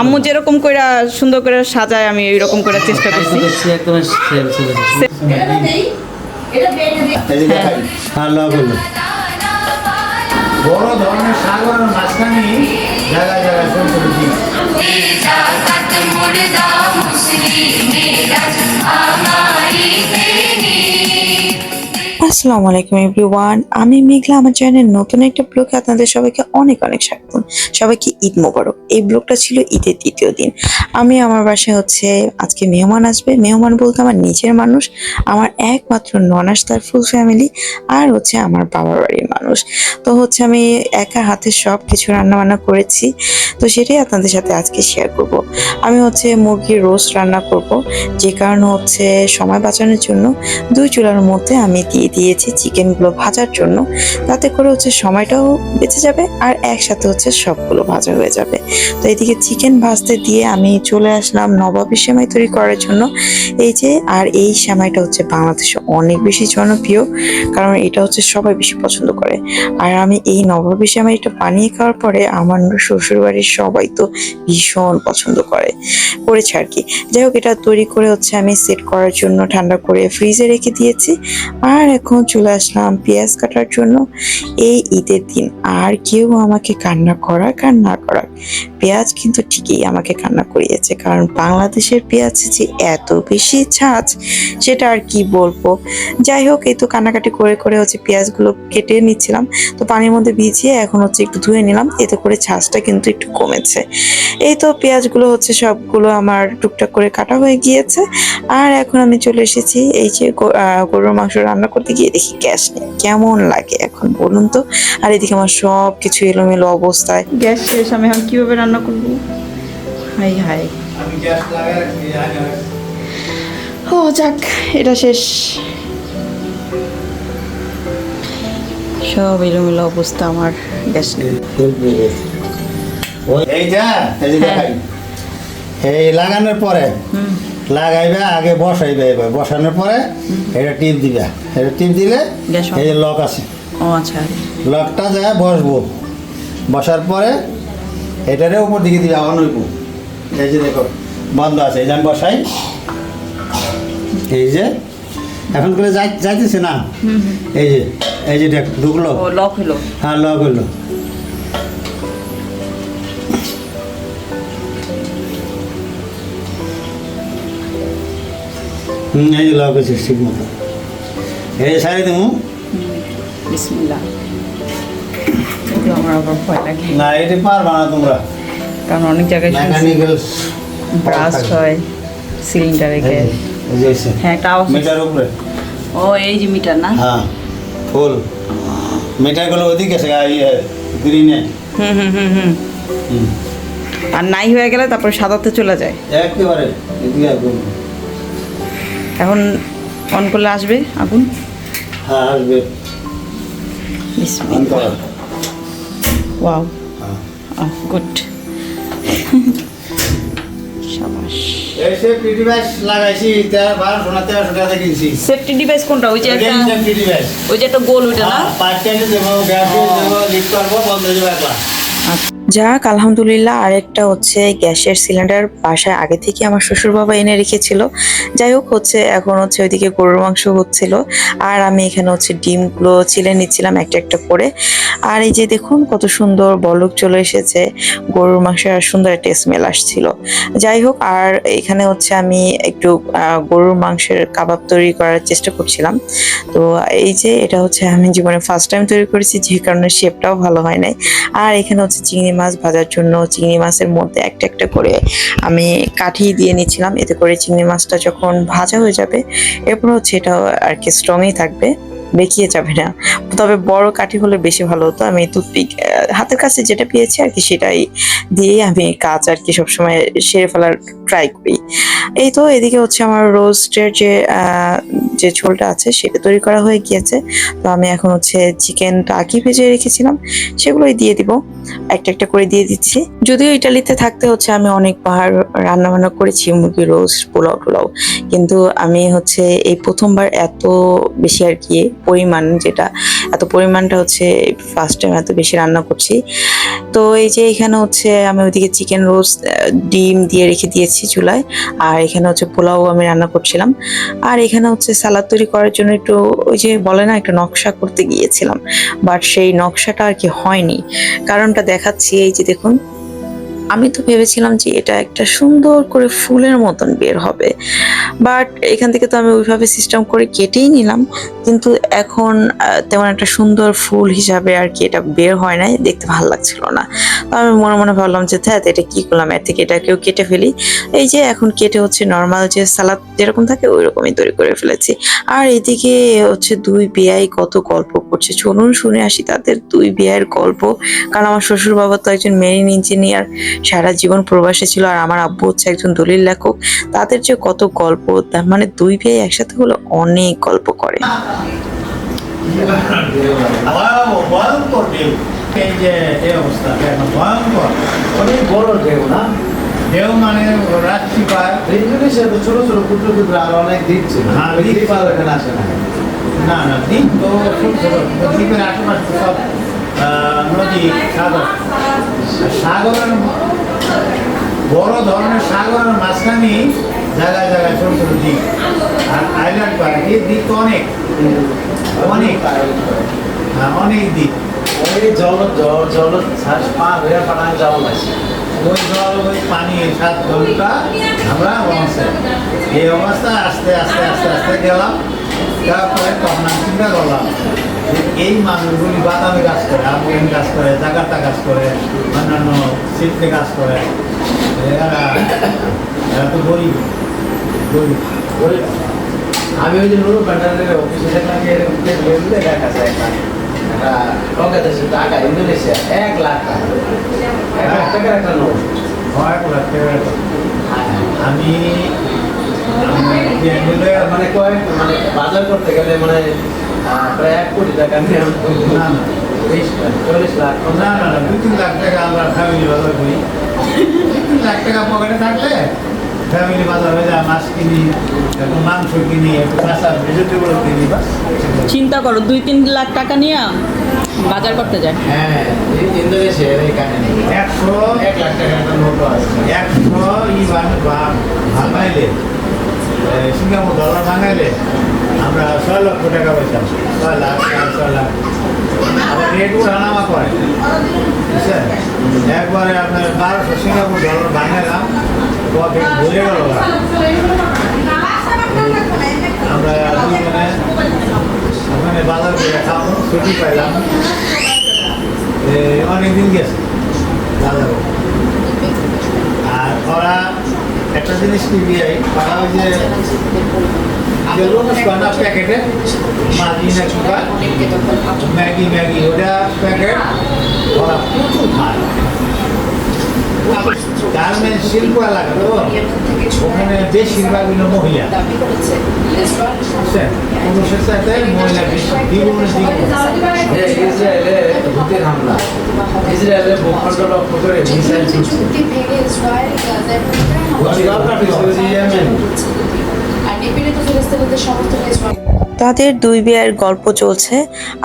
আম্মু যেরকম করে সুন্দর করে সাজায় আমি এইরকম করে চেষ্টা করছি হ্যাঁ বড় ধরনের সাগরের মাঝখানে জায়গায় জায়গায়। আসসালামু আলাইকুম এভরিওয়ান, আমি মেঘলা আমার চ্যানেল নতুন একটা ব্লগে আপনাদের সবাইকে অনেক অনেক স্বাগত সবাইকে ঈদ মোবারক। এই ব্লগটা ছিল ঈদের দ্বিতীয় দিন। আমি আমার বাসায় হচ্ছে আজকে মেহমান আসবে। মেহমান বলতে আমার নিজের মানুষ, আমার একমাত্র ননাস তার ফুল ফ্যামিলি আর হচ্ছে আমার বাবার বাড়ির মানুষ। তো হচ্ছে আমি একা হাতে সব কিছু রান্না বান্না করেছি। তো সেটাই আপনাদের সাথে আজকে শেয়ার করব। আমি হচ্ছে মুরগির রোস্ট রান্না করব। যে কারণে হচ্ছে সময় বাঁচানোর জন্য দুই চুলার মধ্যে আমি দিয়ে দিয়েছি চিকেনগুলো ভাজার জন্য। তাতে করে হচ্ছে সময়টাও বেঁচে যাবে আর একসাথে হচ্ছে সবগুলো ভাজা হয়ে যাবে। তো এদিকে চিকেন ভাজতে দিয়ে আমি চলে আসলাম নবাবী সেমাই তৈরি করার জন্য। এই যে, আর এই সেমাইটা হচ্ছে বাংলাদেশে অনেক বেশি জনপ্রিয়, কারণ এটা হচ্ছে সবাই বেশি পছন্দ করে। আর আমি এই নবাবী সেমাইটা বানিয়ে খাওয়ার পরে আমার শ্বশুর বাড়ির সবাই তো ভীষণ পছন্দ করে, করেছে আর কি। যাই হোক, এটা তৈরি করে হচ্ছে আমি সেট করার জন্য ঠান্ডা করে ফ্রিজে রেখে দিয়েছি। আর এখন চলে আসলাম পেঁয়াজ কাটার জন্য। এই ঈদের দিন আর কেউ আমাকে কান্না করাক আর না করাক পেঁয়াজ কিন্তু ঠিকই আমাকে কান্না করিয়েছে, কারণ বাংলাদেশের পেঁয়াজ যে এত বেশি ছাঁচ, সেটা আর কি বলব? যাই হোক, এই তো কান্নাকাটি করে করে হচ্ছে পেঁয়াজগুলো কেটে নিচ্ছিলাম। তো পানির মধ্যে ভিজিয়ে এখন হচ্ছে একটু ধুয়ে নিলাম, এতে করে ছাঁচটা কিন্তু একটু কমেছে। এই তো পেঁয়াজগুলো হচ্ছে সবগুলো আমার টুকটাক করে কাটা হয়ে গিয়েছে। আর এখন আমি চলে এসেছি, এই যে গরুর মাংস রান্না করতে গিয়ে দেখি গ্যাস নেই। কেমন লাগে এখন বলুন তো? আর এদিকে আমার সব কিছু এলোমেলো অবস্থায়। গ্যাস শেষ আমি এখন কীভাবে রান্না করব? High high. ও যাক এটা শেষ। সব এলোমেলো অবস্থা আমার গ্যাস নেই। এই হ্যাঁ। লাগানোর পরে। লাগাইবে আগে বসাইবে এবার। বসানোর পরে এটা টিপ দিবে। এটা টিপ দিলে এই যে লক আছে। ও আচ্ছা। লকটা যায় বসবো। বসার পরে এটারে উপর দিকে দিবে অন হইব এই যে দেখো বন্ধ আছে এই যে আমি বসাই। এই যে এখন করে যাই যাইতেছে না? এই যে এই যে দেখ ঢুকলো। লক হলো। হ্যাঁ লক হইল এই হয়েছে ঠিক মতো। এই সারি দেবো না এটি পারবা না তোমরা। কারণ অনেক জায়গায় ব্রাস্ট হয় সিলিন্ডারে গ্যাস হ্যাঁ একটা আওয়াজ মিটার উপরে। ও এই যে মিটার না? হ্যাঁ ফুল। মিটারগুলো ওদিকে ইয়ে গ্রিনে হুম হুম হুম হুম। হুম। আর নাই হয়ে গেলে তারপর সাদাতে চলে যায়। একেবারে এখন অন করলে আসবে আগুন? হ্যাঁ আসবে। ওয়াও হ্যাঁ। গুড সাবাস। বারোশো না তেরোশো সেফটি ডিভাইস কোনটা? ওই যে একটা ওই যে একটা গোল ওইটা না? পাঁচ যাক, আলহামদুলিল্লাহ, আরেকটা হচ্ছে গ্যাসের সিলিন্ডার বাসায় আগে থেকে আমার শ্বশুর বাবা এনে রেখেছিল। যাই হোক, হচ্ছে এখন হচ্ছে ওইদিকে গরুর মাংস হচ্ছিল। আর আমি এখানে হচ্ছে ডিমগুলো ছিলে নিচ্ছিলাম একটা একটা করে। আর এই যে দেখুন, কত সুন্দর বলক চলে এসেছে। গরুর মাংসের আর সুন্দর একটা স্মেল আসছিল। যাই হোক, আর এখানে হচ্ছে আমি একটু গরুর মাংসের কাবাব তৈরি করার চেষ্টা করছিলাম। তো এই যে এটা হচ্ছে আমি জীবনে ফার্স্ট টাইম তৈরি করেছি, যে কারণে শেপটাও ভালো হয় নাই। আর এখানে হচ্ছে চিংড়ি ভাজার জন্য চিংড়ি মাছের মধ্যে একটা একটা করে আমি কাঠি দিয়ে নিচ্ছিলাম। এতে করে চিংড়ি মাছটা যখন ভাজা হয়ে যাবে, এরপর হচ্ছে এটা আর কি স্ট্রংই থাকবে। বেঁকিয়ে যাবে না। তবে বড় কাঠি হলে বেশি ভালো হতো। আমি টুথপিক হাতের কাছে যেটা পেয়েছি আর কি সেটাই দিয়ে আমি কাজ আর কি সবসময় সেরে ফেলার ট্রাই করি। এই তো এদিকে হচ্ছে আমার রোস্টের যে যে ঝোলটা আছে সেটা তৈরি করা হয়ে গিয়েছে। তো আমি এখন হচ্ছে চিকেনটা আগে ভেজে রেখেছিলাম, সেগুলোই দিয়ে দিব। একটা একটা করে দিয়ে দিচ্ছি। যদিও ইটালিতে থাকতে হচ্ছে আমি অনেকবার রান্না বান্না করেছি, মুরগি রোস্ট পোলাও টোলাও কিন্তু আমি হচ্ছে এই প্রথমবার এত বেশি আর কি পরিমাণ যেটা, এত পরিমাণটা হচ্ছে ফার্স্ট টাইম এত বেশি রান্না করছি। তো এই যে এখানে হচ্ছে আমি ওইদিকে চিকেন রোস্ট ডিম দিয়ে রেখে দিয়েছি চুলায়, আর এখানে হচ্ছে পোলাও আমি রান্না করছিলাম। আর এখানে হচ্ছে সালাদ তৈরি করার জন্য একটু ওই যে বলে না, একটা নকশা করতে গিয়েছিলাম বাট সেই নকশাটা আর কি হয়নি। কারণটা দেখাচ্ছি, এই যে দেখুন আমি তো ভেবেছিলাম যে এটা একটা সুন্দর করে ফুলের মতন বের হবে। বাট এখান থেকে তো আমি ওইভাবে সিস্টেম করে কেটেই নিলাম। কিন্তু এখন তেমন একটা সুন্দর ফুল হিসাবে আর কি এটা বের হয় নাই। দেখতে ভালো লাগছিল না। আমি মনে মনে ভাবলাম যে হ্যাঁ এটা কি করলাম এর থেকে এটাকেও কেটে ফেলি এই যে এখন কেটে হচ্ছে নর্মাল যে সালাদ যেরকম থাকে ওই রকমই তৈরি করে ফেলেছি আর এদিকে হচ্ছে দুই বিয়াই কত গল্প করছে চলুন শুনে আসি তাদের দুই বিয়ের গল্প কারণ আমার শ্বশুর বাবা তো একজন মেরিন ইঞ্জিনিয়ার সারা জীবন প্রবাসে ছিল আর আমার আব্বু হচ্ছে একজন দলিল লেখক তাদের যে কত গল্প তার মানে দুই বিয়ে একসাথে হলে অনেক গল্প করে এই যে এই অবস্থা ভয়ঙ্কর। অনেক বড় ঢেউ না? ঢেউ মানে রাত্রি পায় ইন্দোনেশিয়া তো ছোট ছোট ক্ষুদ্র ক্ষুদ্র আর অনেক দ্বীপ ছিল হ্যাঁ, দ্বীপ আর এখানে আসে না। না না দ্বীপ তো ছোট ছোট। দ্বীপের আশেপাশে সব নদী সাগর। সাগরের বড় ধরনের সাগরের মাঝখানে জায়গায় জায়গায় ছোট ছোট দ্বীপ। আর আইল্যান্ড পারে। এই দ্বীপ তো অনেক। অনেক হ্যাঁ অনেক দ্বীপ। ওই জল জল জল শ্বাস পার হয়ে পাঠান যাওয়া লাগছে। ওই জল, ওই পানি সাত ঘণ্টা আমরা লঞ্চে এই অবস্থা আস্তে আস্তে আস্তে আস্তে গেলাম। তারপরে তখন আমি চিন্তা করলাম যে এই মানুষগুলি বাদামে কাজ করে আফগান কাজ করে জাগাতা কাজ করে, অন্যান্য শিল্পে কাজ করে। এরা এরা তো গরিব গরিব। ওই আমি ওই যে নুরু ব্যান্ডারের অফিসে দেখা যায় একটা একটা টকা দেশে ইন্দোনেশিয়া এক লাখ টাকা। এক লাখ টাকার একটা নোট হয় করতে আমি আমি মানে কয়েক মানে বাজার করতে গেলে মানে প্রায় এক কোটি টাকা নিয়ে চল্লিশ লাখ না না না দু তিন লাখ টাকা আমরা ফ্যামিলি বাজার করি। তিন লাখ টাকা পকেটে থাকলে ফ্যামিলি বাজার হয়ে যায় মাছ কিনি একটু মাংস কিনি একটু কাঁচা ভেজিটেবল কিনি বাস। চিন্তা করো দুই তিন লাখ টাকা নিয়ে বাজার করতে যায়। হ্যাঁ এই ইন্দোনেশিয়ার এই কাহিনী। একশো এক লাখ টাকার একটা নোটও আছে। একশো ই বান- বা- ভাঙাইলে সিঙ্গাপুর ডলার ভাঙাইলে আমরা ছয় লক্ষ টাকা পাইতাম ছয় লাখ ছয় লাখ। রেট উঠানামা করে বুঝছেন একবারে আপনার বারোশো সিঙ্গাপুর ডলার ভাঙাইলাম পকেট ভুলে গেল। আমরা দুজনে ওখানে বাজার করে খাব ছুটি পাইলাম অনেকদিন গেছে বাজারে আর ওরা একটা জিনিস কি দিয়ে, ওরা ওই যে যে লোকস বানা প্যাকেটে মাঝি না চুকা ম্যাগি ম্যাগি ওটা প্যাকেট ওরা প্রচুর খায় গার্মেন্ট শিল্প এলাকা তো ওখানে বেশিরভাগ হলো মহিলা সাথে মহিলা বেশি দ্বিগুণে দ্বিগুণ যে ইসরায়েলে ভূতের হামলা ইসরায়েলে ভূখণ্ড লক্ষ্য করে তাদের দুই বিয়ের গল্প চলছে।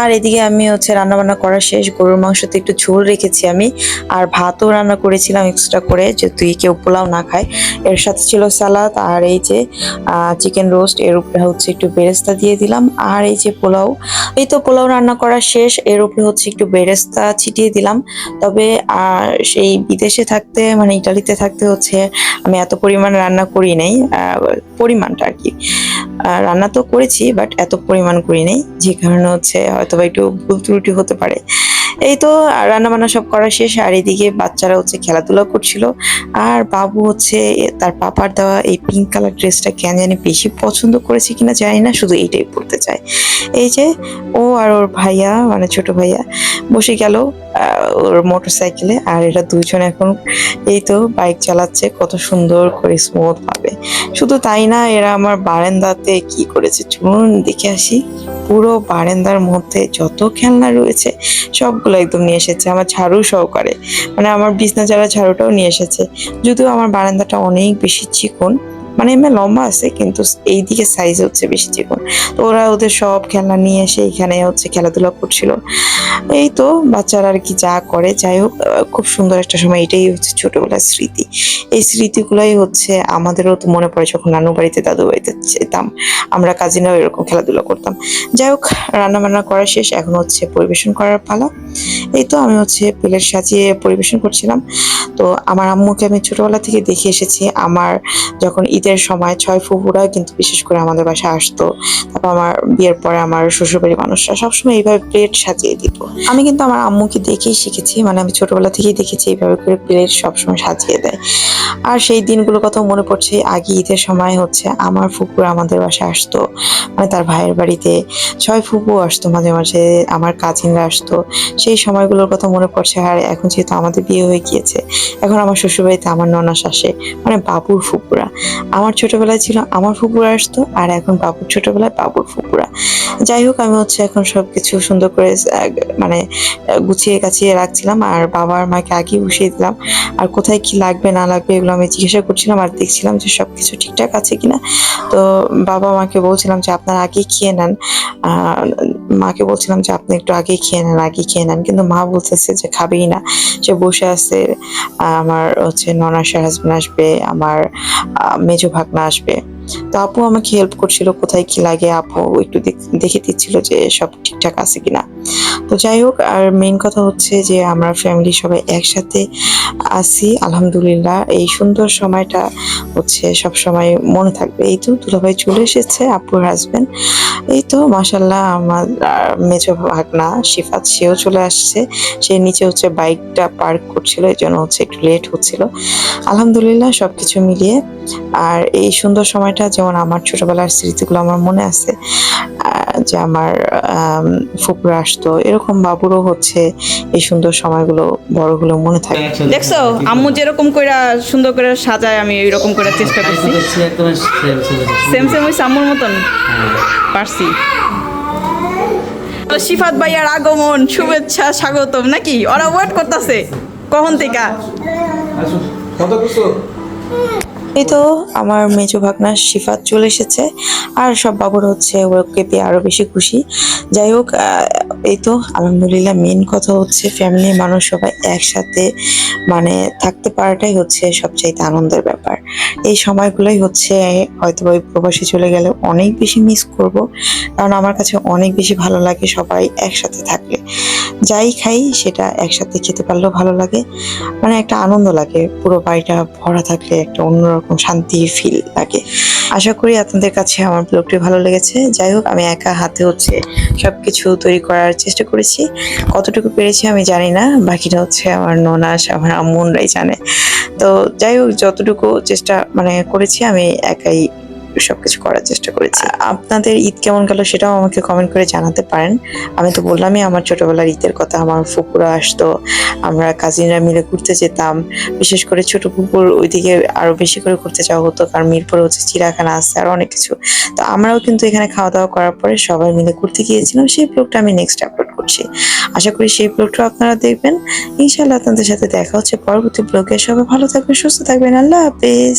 আর এদিকে আমি হচ্ছে রান্না বান্না করা শেষ, গরুর মাংসতে একটু ঝোল রেখেছি আমি। আর ভাতও রান্না করেছিলাম এক্সট্রা করে, যে তুই কেউ পোলাও না খায়। এর সাথে ছিল সালাদ আর এই যে চিকেন রোস্ট এর উপরে হচ্ছে একটু বেরেস্তা দিয়ে দিলাম। আর এই যে পোলাও, এই তো পোলাও রান্না করা শেষ, এর উপরে হচ্ছে একটু বেরেস্তা ছিটিয়ে দিলাম। তবে আর সেই বিদেশে থাকতে মানে ইটালিতে থাকতে হচ্ছে, আমি এত পরিমাণ রান্না করি নাই পরিমাণটা আর কি। রান্না তো করেছি বাট এত পরিমাণ করি নেই, যে কারণে হচ্ছে হয়তো বা একটু ভুল ত্রুটি হতে পারে। এই তো রান্না বান্না সব করা শেষ, আর এদিকে বাচ্চারা হচ্ছে খেলাধুলা করছিল। আর বাবু হচ্ছে তার পাপার দেওয়া এই পিঙ্ক কালার ড্রেসটা কেন জানি বেশি পছন্দ করেছে কিনা জানি না, শুধু এইটাই পড়তে চায়। এই যে ও আর ওর ভাইয়া মানে ছোট ভাইয়া বসে গেল ওর মোটর সাইকেলে আর এরা দুইজন এখন এই তো বাইক চালাচ্ছে, কত সুন্দর করে স্মুথ ভাবে। শুধু তাই না, এরা আমার বারান্দাতে কি করেছে চলুন দেখে আসি। পুরো বারান্দার মধ্যে যত খেলনা রয়েছে, সবগুলো একদম নিয়ে এসেছে, আমার ঝাড়ু সহকারে। মানে আমার বিছনা ছাড়া ঝাড়ুটাও নিয়ে এসেছে। যদিও আমার বারান্দাটা অনেক বেশি চিকন মানে এমনি লম্বা আছে, কিন্তু এই দিকে সাইজ হচ্ছে বেশি চিকন। তো ওরা ওদের সব খেলনা নিয়ে এসে এখানে হচ্ছে খেলাধুলা করছিল। এই তো বাচ্চারা আর কি যা করে, যাই হোক খুব সুন্দর একটা সময়। এটাই হচ্ছে ছোটবেলার স্মৃতি। এই স্মৃতিগুলাই হচ্ছে আমাদেরও তো মনে পড়ে যখন নানু বাড়িতে, দাদু বাড়িতে যেতাম। আমরা কাজিনরাও এরকম খেলাধুলা করতাম। যাই হোক রান্না বান্না করা শেষ। এখন হচ্ছে পরিবেশন করার পালা। এই তো আমি হচ্ছে প্লেট সাজিয়ে পরিবেশন করছিলাম। তো আমার আম্মুকে আমি ছোটবেলা থেকে দেখে এসেছি। আমার যখন ঈদের সময় ছয় ফুপুরা কিন্তু বিশেষ করে আমাদের বাসায় আসতো। তারপর আমার বিয়ের পরে আমার শ্বশুরবাড়ির মানুষরা সবসময় এইভাবে প্লেট সাজিয়ে দিত। আমি কিন্তু আমার আম্মুকে দেখেই শিখেছি মানে আমি ছোটবেলা থেকেই দেখেছি এইভাবে করে প্লেট সবসময় সাজিয়ে দেয়। আর সেই দিনগুলোর কথা মনে পড়ছে, আগে ঈদের সময় হচ্ছে আমার ফুপুরা আমাদের বাসায় আসতো মানে তার ভাইয়ের বাড়িতে ছয় ফুপু আসতো, মাঝে মাঝে আমার কাজিনরা আসতো। সেই সময়গুলোর কথা মনে পড়ছে, আর এখন যেহেতু আমাদের বিয়ে হয়ে গিয়েছে, এখন আমার শ্বশুরবাড়িতে আমার ননাস আসে মানে বাবুর ফুপুরা। আমার ছোটবেলায় ছিল আমার ফুপুরা আসতো আর এখন বাবুর ছোটবেলায় বাবুর ফুপুরা। যাই হোক আমি হচ্ছে এখন সবকিছু সুন্দর করে মানে গুছিয়ে কাছিয়ে রাখছিলাম আর বাবার মাকে আগে বসিয়ে দিলাম। আর কোথায় কি লাগবে না লাগবে এগুলো আমি জিজ্ঞাসা করছিলাম আর দেখছিলাম যে সব কিছু ঠিকঠাক আছে কিনা। তো বাবা মাকে বলছিলাম যে আপনার আগে খেয়ে নেন। মাকে বলছিলাম যে আপনি একটু আগে খেয়ে নেন আগে খেয়ে নেন। কিন্তু মা বলতেছে যে খাবেই না সে বসে আছে আমার হচ্ছে ননাসের হাজবেন্ড আসবে আমার আহ, মেজো ভাগনা আসবে। তো আপু আমাকে হেল্প করছিল কোথায় কি লাগে, আপু একটু দেখে দিচ্ছিল যে সব ঠিকঠাক আছে কিনা। তো যাই হোক, আর মেইন কথা হচ্ছে যে আমরা ফ্যামিলি সবাই একসাথে আছি, আলহামদুলিল্লাহ। এই সুন্দর সময়টা হচ্ছে সব সময় মনে থাকবে। এই তো দুলাভাই চলে এসেছে, আপুর হাজবেন্ড এই তো মাসাল্লাহ আমার মেজ ভাগনা, শিফাত, সেও চলে আসছে। সে নিচে হচ্ছে বাইকটা পার্ক করছিল, এই জন্য হচ্ছে একটু লেট হচ্ছিল। আলহামদুলিল্লাহ সবকিছু মিলিয়ে। আর এই সুন্দর সময়টা যেমন আমার ছোটবেলার স্মৃতিগুলো আমার মনে আছে যে আমার আম, ফুপুরা আসতো এরকম বাবুরও হচ্ছে এই সুন্দর সময়গুলো বড়গুলো মনে থাকে। দেখছ? আম্মু যেরকম করে সুন্দর করে সাজায় আমি এরকম করে চেষ্টা করছি। সেম সেম ওই আম্মুর মতন। পারছি। তো সিফাত ভাইয়ার আগমন শুভেচ্ছা স্বাগতম নাকি? ওরা ওয়েট করতেছে। কখন থেকে? কত কিছু? এই তো আমার মেজো ভাগনা শিফাত চলে এসেছে, আর সব বাবুর হচ্ছে, ওকে পেয়ে আরও বেশি খুশি। যাই হোক এই তো, আলহামদুলিল্লাহ মেন কথা হচ্ছে ফ্যামিলির মানুষ সবাই একসাথে মানে থাকতে পারাটাই হচ্ছে সবচাইতে আনন্দের ব্যাপার। এই সময়গুলোই হচ্ছে হয়তো ওই প্রবাসী চলে গেলে অনেক বেশি মিস করব, কারণ আমার কাছে অনেক বেশি ভালো লাগে সবাই একসাথে থাকলে। যাই খাই, সেটা একসাথে খেতে পারলেও ভালো লাগে। মানে একটা আনন্দ লাগে, পুরো বাড়িটা ভরা থাকলে একটা অন্যরকম শান্তির ফিল লাগে। আশা করি আপনাদের কাছে আমার ব্লগটি ভালো লেগেছে। যাই হোক, আমি একা হাতে হচ্ছে সব কিছু তৈরি করার চেষ্টা করেছি। কতটুকু পেরেছি আমি জানি না। বাকিটা হচ্ছে আমার ননাস আমার আম্মুনরাই জানে। তো যাই হোক, যতটুকু চেষ্টা মানে করেছি আমি একাই সবকিছু করার চেষ্টা করেছি। আপনাদের ঈদ কেমন গেল সেটাও আমাকে কমেন্ট করে জানাতে পারেন। আমি তো বললামই আমার ছোটবেলার ঈদের কথা, আমার ফুপুরা আসতো, আমরা কাজিনরা মিলে ঘুরতে যেতাম। বিশেষ করে ছোট পুকুর ওইদিকে আরও বেশি করে ঘুরতে যাওয়া হতো, কারণ মিরপুরে হচ্ছে চিড়াখানা আছে আর অনেক কিছু। তো আমরাও কিন্তু এখানে খাওয়া দাওয়া করার পরে সবাই মিলে ঘুরতে গিয়েছিলাম। সেই ব্লগটা আমি নেক্সট আপলোড করছি। আশা করি সেই ব্লগটাও আপনারা দেখবেন। ইনশাআল্লাহ আপনাদের সাথে দেখা হচ্ছে পরবর্তী ব্লগে সবাই ভালো থাকবেন, সুস্থ থাকবেন। আল্লাহ হাফেজ।